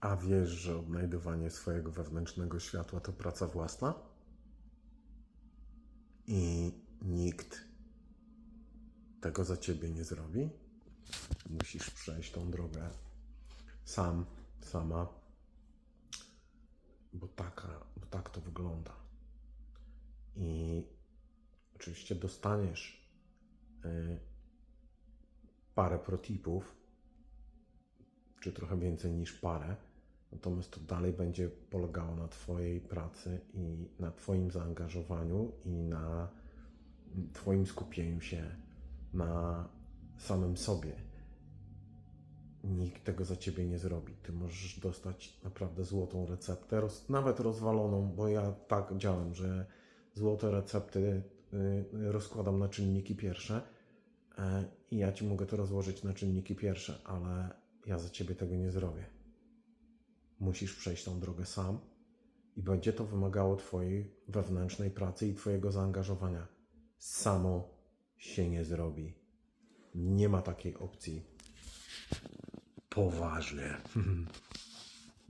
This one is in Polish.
A wiesz, że odnajdywanie swojego wewnętrznego światła to praca własna? I nikt tego za ciebie nie zrobi? Musisz przejść tą drogę sam, sama, bo, taka, bo tak to wygląda. I oczywiście dostaniesz y, parę protipów, czy trochę więcej niż parę, natomiast to dalej będzie polegało na Twojej pracy i na Twoim zaangażowaniu i na Twoim skupieniu się na samym sobie. Nikt tego za Ciebie nie zrobi. Ty możesz dostać naprawdę złotą receptę, nawet rozwaloną, bo ja tak działam, że złote recepty y, rozkładam na czynniki pierwsze e, i ja Ci mogę to rozłożyć na czynniki pierwsze, ale ja za Ciebie tego nie zrobię. Musisz przejść tą drogę sam i będzie to wymagało Twojej wewnętrznej pracy i Twojego zaangażowania. Samo się nie zrobi. Nie ma takiej opcji. Poważnie.